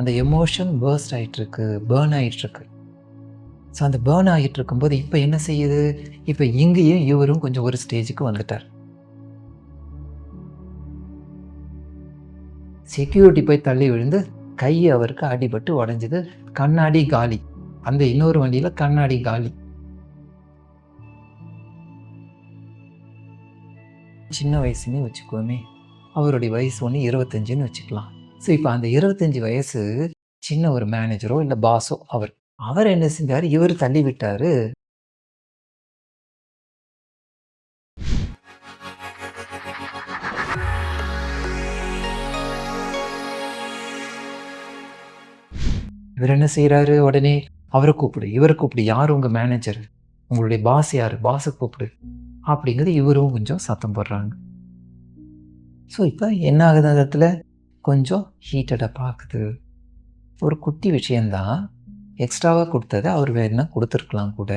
அந்த எமோஷன் பேர்ஸ்ட் ஆகிட்டுருக்கு பேர்ன் ஆகிட்டுருக்கு ஸோ அந்த பேர்ன் ஆகிட்டு இருக்கும்போது இப்போ என்ன செய்யுது? இப்போ இங்கேயும் இவரும் கொஞ்சம் ஒரு ஸ்டேஜுக்கு வந்துட்டார். செக்யூரிட்டி போய் தள்ளி விழுந்து கை அவருக்கு அடிபட்டு உடஞ்சிது. கண்ணாடி காலி. அந்த இன்னொரு வண்டியில் கண்ணாடி காலி. சின்ன வயசுன்னு வச்சுக்கோமே. அவருடைய வயசு ஒன்று இருபத்தஞ்சுன்னு வச்சுக்கலாம். ஸோ இப்போ அந்த இருபத்தஞ்சி வயசு சின்ன ஒரு மேனேஜரோ இல்லை பாஸோ அவர் அவர் என்ன செஞ்சார்? இவர் தள்ளி விட்டார். இவர் என்ன செய்கிறாரு உடனே? அவரை கூப்பிடு இவரை கூப்பிடு யார் உங்கள் மேனேஜர் உங்களுடைய பாஸ் யார்? பாஸை கூப்பிடு. அப்படிங்கிறது இவரும் கொஞ்சம் சத்தம் போடுறாங்க. ஸோ இப்போ என்ன ஆகுது அந்த இடத்துல? கொஞ்சம் ஹீட்டடாக பார்க்குது. ஒரு குட்டி விஷயந்தான் எக்ஸ்ட்ராவாக கொடுத்ததை அவர் வேணும்னா கொடுத்துருக்கலாம் கூட.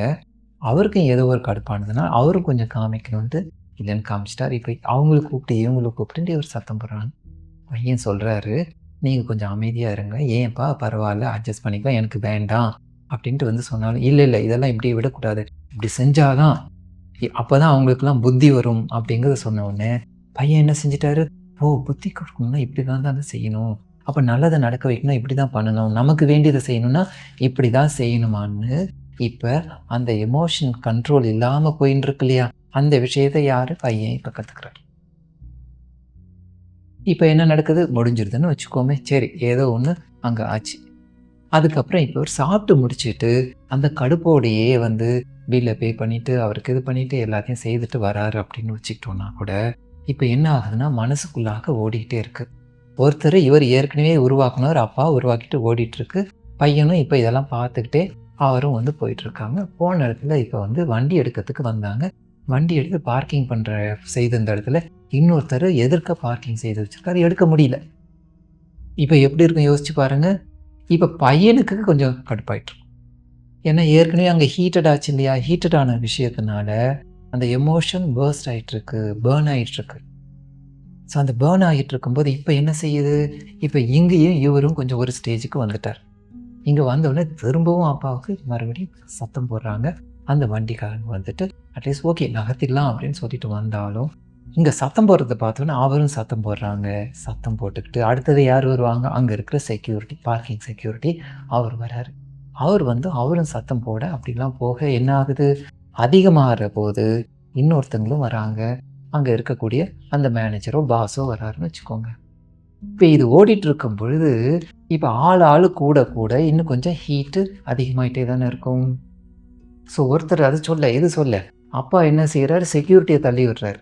அவருக்கும் ஏதோ ஒரு கடுப்பானதுன்னா அவரும் கொஞ்சம் காமிக்கணுன்ட்டு இல்லைன்னு காமிச்சிட்டார். இப்போ அவங்களுக்கு கூப்பிட்டு இவங்களுக்கு கூப்பிட்டு இவர் சத்தம் போடுறாங்க பையன் சொல்கிறாரு நீங்கள் கொஞ்சம் அமைதியாக இருங்க. ஏன்ப்பா பரவாயில்ல அட்ஜஸ்ட் பண்ணிக்கலாம் எனக்கு வேண்டாம். அப்படின்ட்டு வந்து சொன்னாலும் இல்லை இல்லை இதெல்லாம் இப்படி விடக்கூடாது. இப்படி செஞ்சாதான் அப்போ தான் அவங்களுக்குலாம் புத்தி வரும் அப்படிங்கிறத சொன்ன உடனே பையன் என்ன செஞ்சிட்டாரு? ஓ புத்தி கொடுக்கணும்னா இப்படி தான் தான் செய்யணும். அப்போ நல்லதை நடக்க வைக்கணும் இப்படி தான் பண்ணணும். நமக்கு வேண்டியதை செய்யணும்னா இப்படி தான் செய்யணுமான்னு இப்போ அந்த எமோஷன் கண்ட்ரோல் இல்லாமல் போயின்னு இருக்கு இல்லையா? அந்த விஷயத்தை யார்? பையன் இப்போ கற்றுக்குறாரு இப்போ என்ன நடக்குது? முடிஞ்சிருதுன்னு வச்சுக்கோமே. சரி ஏதோ ஒன்று அங்கே ஆச்சு. அதுக்கப்புறம் இப்போ அவர் சாப்பிட்டு முடிச்சுட்டு அந்த கடுப்போடையே வந்து பில்லை பே பண்ணிவிட்டு அவருக்கு இது பண்ணிவிட்டு எல்லாத்தையும் செய்துட்டு வராரு அப்படின்னு வச்சுக்கிட்டோன்னா கூட இப்போ என்ன ஆகுதுன்னா மனசுக்குள்ளாக ஓடிக்கிட்டே இருக்குது ஒருத்தர் இவர் ஏற்கனவே உருவாக்குனவர் அப்பா உருவாக்கிட்டு ஓடிட்டுருக்கு. பையனும் இப்போ இதெல்லாம் பார்த்துக்கிட்டே அவரும் வந்து போயிட்டுருக்காங்க. போன இடத்துல இப்போ வந்து வண்டி எடுக்கிறதுக்கு வந்தாங்க. வண்டி எடுத்து பார்க்கிங் பண்ணுற செய்த இந்த இடத்துல இன்னொருத்தர் எதிர்க்க பார்க்கிங் செய்து வச்சுருக்காரு. எடுக்க முடியல. இப்போ எப்படி இருக்கும் யோசிச்சு பாருங்கள் இப்போ பையனுக்கு கொஞ்சம் கடுப்பாயிட்டுருக்கும் ஏன்னா ஏற்கனவே அங்கே ஹீட்டட் ஆச்சு இல்லையா? ஹீட்டடான விஷயத்தினால அந்த எமோஷன் பேர்ஸ்ட் ஆகிட்டுருக்கு பேர்ன் ஆகிட்டுருக்கு ஸோ அந்த பேர்ன் ஆகிட்டு இருக்கும்போது இப்போ என்ன செய்யுது? இப்போ இங்கேயும் இவரும் கொஞ்சம் ஒரு ஸ்டேஜுக்கு வந்துட்டார். இங்கே வந்தவுடனே திரும்பவும் அப்பாவுக்கு மறுபடியும் சத்தம் போடுறாங்க. அந்த வண்டிக்காரங்க வந்துட்டு அட்லீஸ்ட் ஓகே நகர்த்திடலாம் அப்படின்னு சொல்லிட்டு வந்தாலும் இங்கே சத்தம் போடுறத பார்த்தோன்னா அவரும் சத்தம் போடுறாங்க. சத்தம் போட்டுக்கிட்டு அடுத்தது யார் வருவாங்க? அங்கே இருக்கிற செக்யூரிட்டி பார்க்கிங் செக்யூரிட்டி அவர் வராரு. அவர் வந்து அவரும் சத்தம் போட அப்படிலாம் போக என்ன ஆகுது? அதிகமாகிற போது இன்னொருத்தங்களும் வராங்க. அங்கே இருக்கக்கூடிய அந்த மேனேஜரோ பாஸோ வராருன்னு வச்சுக்கோங்க. இப்போ இது ஓடிட்டு இருக்கும் பொழுது இப்போ ஆள் ஆள் கூட கூட இன்னும் கொஞ்சம் ஹீட்டு அதிகமாயிட்டே தானே இருக்கும். ஸோ ஒருத்தர் அது சொல்ல எது சொல்ல? அப்பா என்ன செய்கிறாரு செக்யூரிட்டியை தள்ளி விடுறாரு.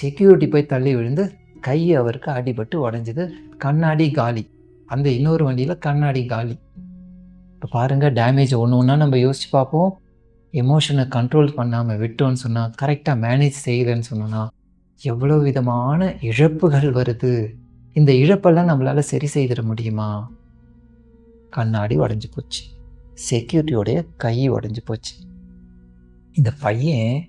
செக்யூரிட்டி போய் தள்ளி விழுந்து கை அவருக்கு அடிபட்டு உடஞ்சிது. கண்ணாடி காலி. அந்த இன்னொரு வண்டியில் கண்ணாடி காலி. இப்போ பாருங்கள் டேமேஜ் ஒன்று ஒன்றா நம்ம யோசித்து பார்ப்போம். எமோஷனை கண்ட்ரோல் பண்ணாமல் விட்டோன்னு சொன்னால் கரெக்டாக மேனேஜ் செய்யலைன்னு சொன்னோன்னா எவ்வளோ விதமான இழப்புகள் வருது? இந்த இழப்பெல்லாம் நம்மளால் சரி செய்திட முடியுமா? கண்ணாடி உடஞ்சி போச்சு. செக்யூரிட்டியோடைய கை உடஞ்சி போச்சு. இந்த பையன்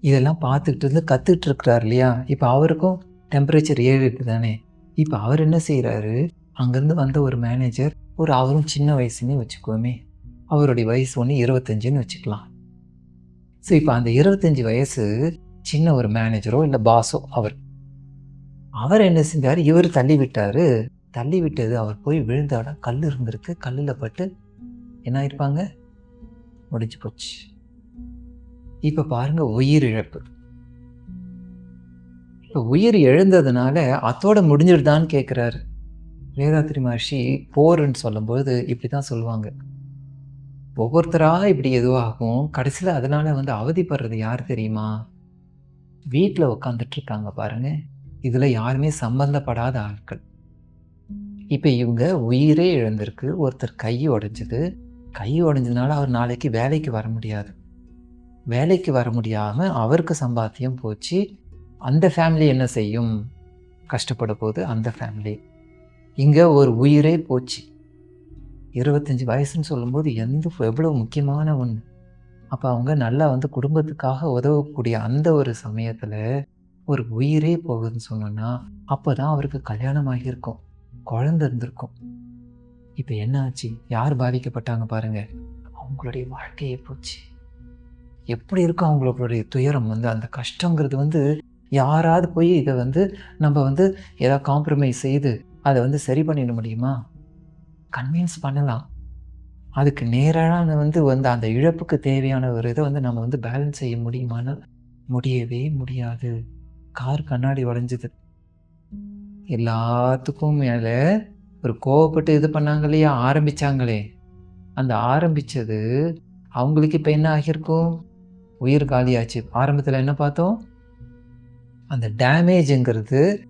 இதெல்லாம் பார்த்துக்கிட்டு இருந்து கற்றுக்கிட்டு இருக்கிறார் இல்லையா? இப்போ அவருக்கும் டெம்பரேச்சர் ஏறிட்டு தானே. இப்போ அவர் என்ன செய்கிறாரு அங்கேருந்து வந்த ஒரு மேனேஜர் ஒரு அவரும் சின்ன வயசுன்னு வச்சுக்கோமே. அவருடைய வயசு ஒன்று இருபத்தஞ்சுன்னு வச்சுக்கலாம். ஸோ இப்போ அந்த இருபத்தஞ்சி வயசு சின்ன ஒரு மேனேஜரோ இல்லை பாஸோ அவர். அவர் என்ன செஞ்சார்? இவர் தள்ளி விட்டார். தள்ளி விட்டது அவர் போய் விழுந்த இடம் கல் இருந்திருக்கு. கல்லில் பட்டு என்ன ஆயிருப்பாங்க? முடிஞ்சு போச்சு. இப்போ பாருங்கள் உயிர் இழப்பு. இப்போ உயிர் எழுந்ததுனால அத்தோட முடிஞ்சிடுதான்னு கேட்குறாரு வேதாத்திரி மகர்ஷி போருன்னு சொல்லும்போது இப்படி தான் சொல்லுவாங்க. ஒவ்வொருத்தராக இப்படி எதுவாகும்? கடைசியில் அதனால் வந்து அவதிப்படுறது யார் தெரியுமா? வீட்டில் உட்காந்துட்டு இருக்காங்க இதில் யாருமே சம்மந்தப்படாத ஆட்கள். இப்போ இவங்க உயிரே இழந்திருக்கு. ஒருத்தர் கை உடைஞ்சது. கை உடைஞ்சதுனால அவர் நாளைக்கு வேலைக்கு வர முடியாது. வேலைக்கு வர முடியாமல் அவருக்கு சம்பாத்தியம் போச்சு. அந்த ஃபேமிலி என்ன செய்யும்? கஷ்டப்பட போது அந்த ஃபேமிலி இங்கே ஒரு உயிரே போச்சு. இருபத்தஞ்சி வயசுன்னு சொல்லும்போது எந்த எவ்வளோ முக்கியமான ஒன்று அப்போ அவங்க நல்லா வந்து குடும்பத்துக்காக உதவக்கூடிய அந்த ஒரு சமயத்தில் ஒரு உயிரே போகுதுன்னு சொன்னோன்னா அப்போ தான் அவருக்கு கல்யாணம் ஆகியிருக்கும். குழந்த இருந்திருக்கும். இப்போ என்ன ஆச்சு? யார் பாதிக்கப்பட்டாங்க பாருங்கள் அவங்களுடைய வாழ்க்கையே போச்சு. எப்படி இருக்கும் அவங்களுடைய துயரம் வந்து? அந்த கஷ்டங்கிறது வந்து யாராவது போய் இதை வந்து நம்ம வந்து ஏதாவது காம்ப்ரமைஸ் செய்து அதை வந்து சரி பண்ணிட முடியுமா? கன்வின்ஸ் பண்ணலாம். அதுக்கு நேரான வந்து வந்து அந்த இழப்புக்கு தேவையான ஒரு இதை வந்து நம்ம வந்து பேலன்ஸ் செய்ய முடியுமானால் முடியவே முடியாது. கார் கண்ணாடி உடஞ்சிது. எல்லாத்துக்கும் மேலே ஒரு கோவப்பட்டு இது பண்ணாங்க இல்லையா ஆரம்பிச்சாங்களே. அந்த ஆரம்பிச்சது அவங்களுக்கு இப்போ என்ன ஆகியிருக்கும்? உயிர் காலியாச்சு. ஆரம்பத்தில் என்ன பார்த்தோம்? அந்த டேமேஜுங்கிறது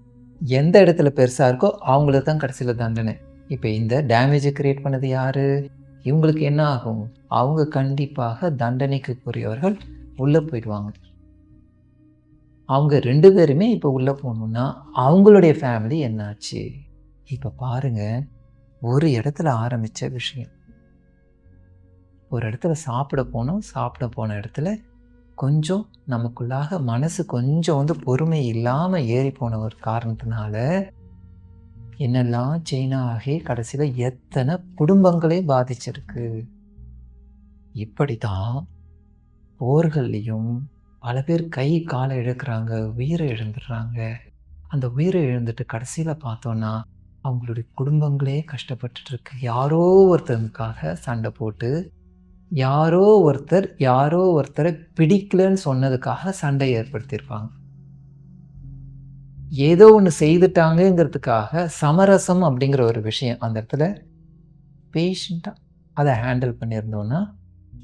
எந்த இடத்துல பெருசாக இருக்கோ அவங்களுக்கு தான் கடைசியில் தண்டனை. இப்போ இந்த டேமேஜை கிரியேட் பண்ணது யார்? இவங்களுக்கு என்ன ஆகும்? அவங்க கண்டிப்பாக தண்டனைக்குரியவர்கள் உள்ளே போயிடுவாங்க. அவங்க ரெண்டு பேருமே இப்போ உள்ளே போகணுன்னா அவங்களுடைய ஃபேமிலி என்னாச்சு? இப்போ பாருங்க ஒரு இடத்துல ஆரம்பித்த விஷயம். ஒரு இடத்துல சாப்பிட போனோம் சாப்பிட போன இடத்துல கொஞ்சம் நமக்குள்ளாக மனசு கொஞ்சம் வந்து பொறுமை இல்லாமல் ஏறி போன ஒரு காரணத்தினால என்னெல்லாம் சைனா ஆகி கடைசியில் எத்தனை குடும்பங்களே பாதிச்சிருக்கு. இப்படி தான் போர்கள்லையும் பல பேர் கை காலை இழக்கிறாங்க உயிரை இழந்துடுறாங்க. அந்த உயிரை இழந்துட்டு கடைசியில் பார்த்தோன்னா அவங்களுடைய குடும்பங்களே கஷ்டப்பட்டுட்டு இருக்கு யாரோ ஒருத்தருக்காக சண்டை போட்டு யாரோ ஒருத்தர் யாரோ ஒருத்தரை பிடிக்கலன்னு சொன்னதுக்காக சண்டை ஏற்படுத்தியிருப்பாங்க. ஏதோ ஒன்று செய்துட்டாங்கங்கிறதுக்காக சமரசம் அப்படிங்கிற ஒரு விஷயம் அந்த இடத்துல பேஷண்ட்டாக அதை ஹேண்டில் பண்ணியிருந்தோன்னா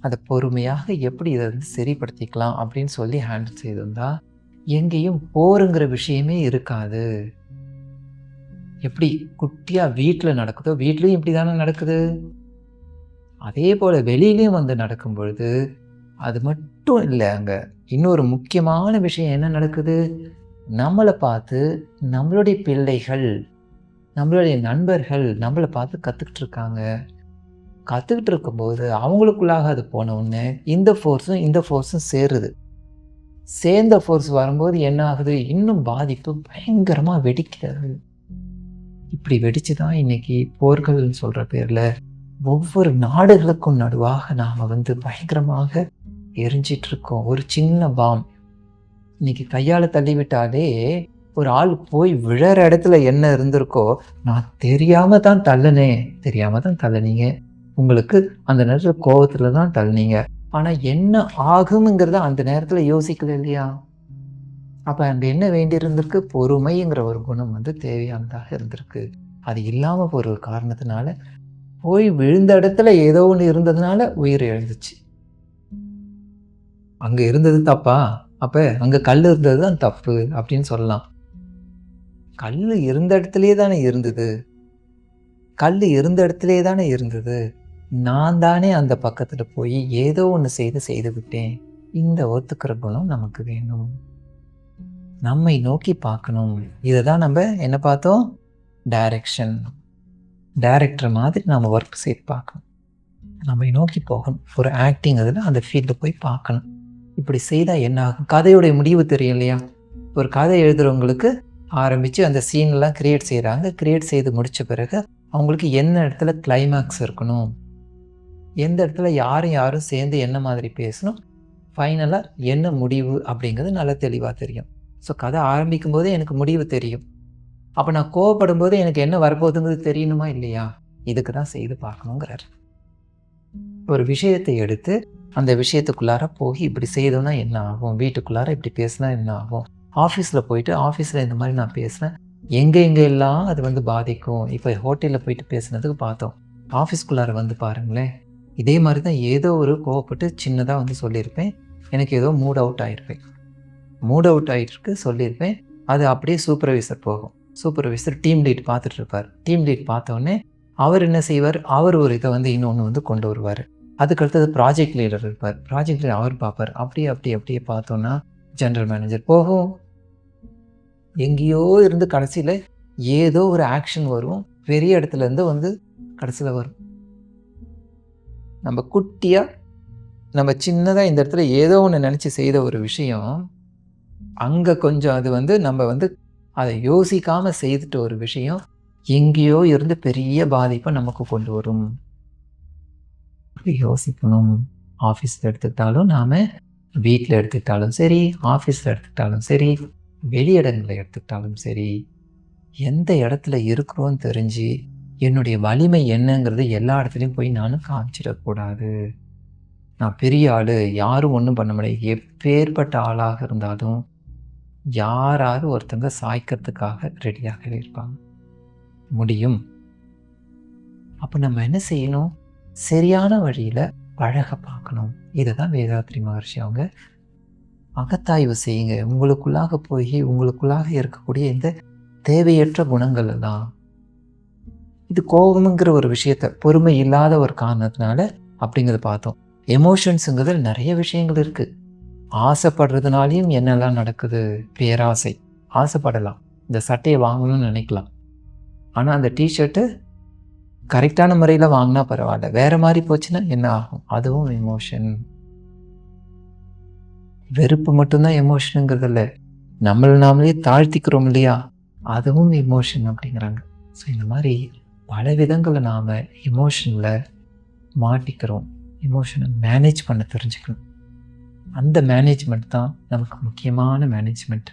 அதை பொறுமையாக எப்படி இதை வந்து சரிப்படுத்திக்கலாம் அப்படின்னு சொல்லி ஹேண்டில் செய்திருந்தா எங்கேயும் போருங்கிற விஷயமே இருக்காது. எப்படி குட்டியாக வீட்டில் நடக்குதோ வீட்லேயும் இப்படி தானே நடக்குது. அதே போல் வெளியிலையும் வந்து நடக்கும் பொழுது அது மட்டும் இல்லை அங்கே இன்னொரு முக்கியமான விஷயம் என்ன நடக்குது? நம்மளை பார்த்து நம்மளுடைய பிள்ளைகள் நம்மளுடைய நண்பர்கள் நம்மளை பார்த்து கற்றுக்கிட்டு இருக்காங்க. கற்றுக்கிட்டு இருக்கும்போது அவங்களுக்குள்ளாக அது போன உடனே இந்த ஃபோர்ஸும் இந்த ஃபோர்ஸும் சேருது. சேர்ந்த ஃபோர்ஸ் வரும்போது என்ன ஆகுது? இன்னும் பாதிப்பு பயங்கரமாக வெடிக்கிறது. இப்படி வெடிச்சு தான் இன்னைக்கு போர்கள்னு சொல்கிற பேரில் ஒவ்வொரு நாடுகளுக்கும் நடுவாக நாம் வந்து பயங்கரமாக எரிஞ்சிட்ருக்கோம் ஒரு சின்ன பாம். இன்னைக்கு கையால் தள்ளிவிட்டாலே ஒரு ஆள் போய் விழற இடத்துல என்ன இருந்திருக்கோ நான் தெரியாம தான் தள்ளினேன். தெரியாம தான் தள்ளனீங்க. உங்களுக்கு அந்த நேரத்தில் கோபத்தில் தான் தள்ளுனீங்க. ஆனால் என்ன ஆகுங்கிறத அந்த நேரத்தில் யோசிக்கல இல்லையா? அப்போ அங்கே என்ன வேண்டியிருந்திருக்கு? பொறுமைங்கிற ஒரு குணம் வந்து தேவையானதாக இருந்திருக்கு. அது இல்லாமல் ஒரு காரணத்தினால போய் விழுந்த இடத்துல ஏதோ ஒன்று இருந்ததுனால உயிர் எழுந்துச்சு. அங்கே இருந்தது தப்பா? அப்போ அங்கே கல் இருந்தது தான் தப்பு அப்படின்னு சொல்லலாம். கல் இருந்த இடத்துலையே தானே இருந்தது. கல் இருந்த இடத்துலையே தானே இருந்தது. நான் தானே அந்த பக்கத்தில் போய் ஏதோ ஒன்று செய்து செய்து விட்டேன். இந்த ஒத்துக்கிற குணம் நமக்கு வேணும். நம்மை நோக்கி பார்க்கணும். இதை தான் நம்ம என்ன பார்த்தோம்? டைரக்ஷன் டைரக்டர் மாதிரி நம்ம ஒர்க் செய்து பார்க்கணும். நம்மை நோக்கி போகணும். ஒரு ஆக்டிங் அதில் அந்த ஃபீல்டில் போய் பார்க்கணும். இப்படி செய்தால் என்ன ஆகும்? கதையுடைய முடிவு தெரியும் இல்லையா? ஒரு கதை எழுதுகிறவங்களுக்கு ஆரம்பித்து அந்த சீன்லாம் க்ரியேட் செய்கிறாங்க க்ரியேட் செய்து முடித்த பிறகு அவங்களுக்கு என்ன இடத்துல கிளைமேக்ஸ் இருக்கணும்? எந்த இடத்துல யாரும் யாரும் சேர்ந்து என்ன மாதிரி பேசணும்? ஃபைனலாக என்ன முடிவு அப்படிங்கிறது நல்லா தெளிவாக தெரியும். ஸோ கதை ஆரம்பிக்கும் போதே எனக்கு முடிவு தெரியும். அப்போ நான் கோவப்படும் போது எனக்கு என்ன வரப்போகுதுங்கிறது தெரியணுமா இல்லையா? இதுக்கு தான் செய்து பார்க்கணுங்கிறார். ஒரு விஷயத்தை எடுத்து அந்த விஷயத்துக்குள்ளார போய் இப்படி செய்தோன்னா என்ன ஆகும்? வீட்டுக்குள்ளார இப்படி பேசினா என்ன ஆகும்? ஆஃபீஸில் போயிட்டு ஆஃபீஸில் இந்த மாதிரி நான் பேசினேன். எங்கே எங்கே எல்லாம் அது வந்து பாதிக்கும்? இப்போ ஹோட்டலில் போயிட்டு பேசுனதுக்கு பார்த்தோம். ஆஃபீஸ்க்குள்ளார வந்து பாருங்களேன். இதே மாதிரி தான் ஏதோ ஒரு கோவப்பட்டு சின்னதாக வந்து சொல்லியிருப்பேன். எனக்கு ஏதோ மூட் அவுட் ஆகிருப்பேன் மூட் அவுட் ஆகிட்டு சொல்லியிருப்பேன். அது அப்படியே சூப்பர்வைசர் போகும். சூப்பர்வைசர் டீம் லீட் பார்த்துட்டு இருப்பார். டீம் லீட் பார்த்தோன்னே அவர் என்ன செய்வார்? அவர் ஒரு இதை வந்து இன்னொன்று வந்து கொண்டு வருவார். அதுக்கு அடுத்தது ப்ராஜெக்ட் லீடர் இருப்பார். ப்ராஜெக்ட் லீடர் அவர் பார்ப்பார்? அப்படியே அப்படி அப்படியே பார்த்தோன்னா ஜென்ரல் மேனேஜர் போகும் எங்கேயோ இருந்து கடைசியில் ஏதோ ஒரு ஆக்ஷன் வரும். பெரிய இடத்துலேருந்து வந்து கடைசியில் வரும். நம்ம குட்டியாக நம்ம சின்னதாக இந்த இடத்துல ஏதோ ஒன்று நினச்சி செய்த ஒரு விஷயம் அங்கே கொஞ்சம் அது வந்து நம்ம வந்து அதை யோசிக்காமல் செய்துட்ட ஒரு விஷயம் எங்கேயோ இருந்து பெரிய பாதிப்பை நமக்கு கொண்டு வரும். யோசிக்கணும். ஆஃபீஸில் எடுத்துக்கிட்டாலும் நாம் வீட்டில் எடுத்துக்கிட்டாலும் சரி ஆஃபீஸில் எடுத்துக்கிட்டாலும் சரி வெளியிடங்களை எடுத்துக்கிட்டாலும் சரி எந்த இடத்துல இருக்கிறோன்னு தெரிஞ்சு என்னுடைய வலிமை என்னங்கிறது எல்லா இடத்துலையும் போய் நானும் காமிச்சிடக்கூடாது. நான் பெரிய ஆள் யாரும் ஒன்றும் பண்ண முடியாது. எப்பேற்பட்ட ஆளாக இருந்தாலும் யாராவது ஒருத்தங்க சாய்க்கிறதுக்காக ரெடியாகவே இருப்பாங்க. முடியும். அப்போ நம்ம என்ன செய்யணும்? சரியான வழியில் பழக பார்க்கணும். இதை தான் வேதாத்ரி மகர்ஷி அவங்க. அகத்தாய்வு செய்யுங்க. உங்களுக்குள்ளாக போய் உங்களுக்குள்ளாக இருக்கக்கூடிய இந்த தேவையற்ற குணங்கள் எல்லாம். இது கோபம்ங்கிற ஒரு விஷயத்த பொறுமை இல்லாத ஒரு காரணத்தினால அப்படிங்கிறத பார்த்தோம். எமோஷன்ஸுங்கிறதுல நிறைய விஷயங்கள் இருக்குது ஆசைப்படுறதுனாலையும் என்னெல்லாம் நடக்குது? பேராசை. ஆசைப்படலாம். இந்த சட்டையை வாங்கணும்னு நினைக்கலாம். ஆனால் அந்த டிஷர்ட்டு கரெக்டான முறையில் வாங்கினா பரவாயில்ல. வேறு மாதிரி போச்சுன்னா என்ன ஆகும்? அதுவும் எமோஷன் வெறுப்பு மட்டும்தான் எமோஷனுங்கிறது இல்லை நம்மளை நாமளே தாழ்த்திக்கிறோம் இல்லையா? அதுவும் எமோஷன் அப்படிங்கிறாங்க. ஸோ இந்த மாதிரி பல விதங்களை நாம் எமோஷனில் மாட்டிக்கிறோம். எமோஷனை மேனேஜ் பண்ண தெரிஞ்சுக்கணும். அந்த மேனேஜ்மெண்ட் தான் நமக்கு முக்கியமான மேனேஜ்மெண்ட்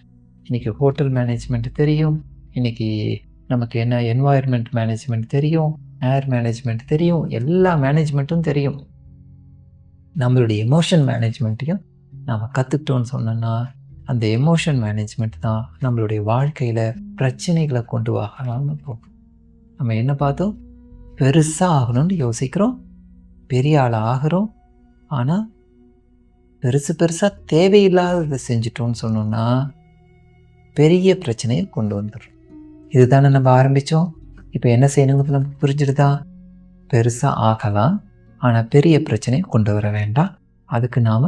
இன்றைக்கி ஹோட்டல் மேனேஜ்மெண்ட் தெரியும். இன்றைக்கி நமக்கு என்ன என்வாயர்மெண்ட் மேனேஜ்மெண்ட் தெரியும்? ஏர் மேனேஜ்மெண்ட் தெரியும் எல்லா மேனேஜ்மெண்ட்டும் தெரியும். நம்மளுடைய எமோஷன் மேனேஜ்மெண்ட்டையும் நாம் கற்றுக்கிட்டோன்னு சொன்னோன்னா அந்த எமோஷன் மேனேஜ்மெண்ட் தான் நம்மளுடைய வாழ்க்கையில் பிரச்சனைகளை கொண்டு வாகலாம்னு போகும். நம்ம என்ன பார்த்தோம்? பெருசாக ஆகணும்னு யோசிக்கிறோம். பெரிய ஆள் ஆகிறோம். ஆனால் பெருசு பெருசாக தேவையில்லாததை செஞ்சிட்டோம்னு சொன்னோன்னா பெரிய பிரச்சனையை கொண்டு வந்துடும் இதுதானே நம்ம ஆரம்பித்தோம் இப்போ என்ன செய்யணுங்கிறது நமக்கு புரிஞ்சிடுதா பெருசாக ஆகலாம். ஆனால் பெரிய பிரச்சனையை கொண்டு வர வேண்டாம். அதுக்கு நாம்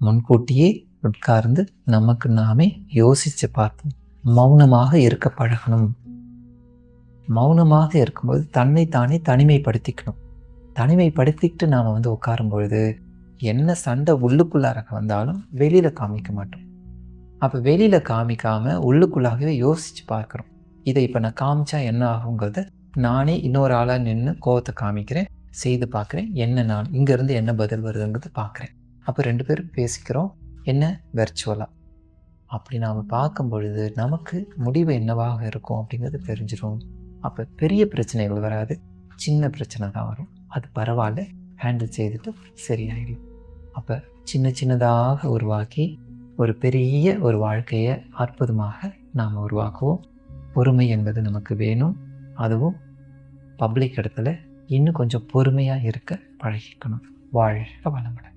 முன்கூட்டியே உட்கார்ந்து நமக்கு நாமே யோசித்து பார்த்தோம் மௌனமாக இருக்க பழகணும். மௌனமாக இருக்கும்போது தன்னை தானே தனிமைப்படுத்திக்கணும். தனிமைப்படுத்திக்கிட்டு நாம் வந்து உட்காரும் பொழுது என்ன சண்டை உள்ளுக்குள்ளார வந்தாலும் வெளியில் காமிக்க மாட்டோம். அப்போ வெளியில் காமிக்காமல் உள்ளுக்குள்ளாகவே யோசித்து பார்க்குறோம். இதை இப்போ நான் காமிச்சா என்ன ஆகுங்கிறத நானே இன்னொரு ஆளாக நின்று கோவத்தை காமிக்கிறேன் செய்து பார்க்குறேன் என்ன நான் இங்கேருந்து என்ன பதில் வருதுங்கிறது பார்க்குறேன். அப்போ ரெண்டு பேரும் பேசிக்கிறோம் என்ன? வெர்ச்சுவலாக அப்படி நாம் பார்க்கும் பொழுது நமக்கு முடிவு என்னவாக இருக்கும் அப்படிங்கிறது தெரிஞ்சிடும் அப்போ பெரிய பிரச்சனைகள் வராது சின்ன பிரச்சனை தான் வரும். அது பரவாயில்ல ஹேண்டில் செய்துட்டு சரியாயிடும் அப்போ சின்ன சின்னதாக உருவாக்கி ஒரு பெரிய ஒரு வாழ்க்கையை அற்புதமாக நாம் உருவாக்குவோம். பொறுமை என்பது நமக்கு வேணும். அதுவும் பப்ளிக் இடத்துல இன்னும் கொஞ்சம் பொறுமையாக இருக்க பழகிக்கணும். வாழ்க வளமுடன்.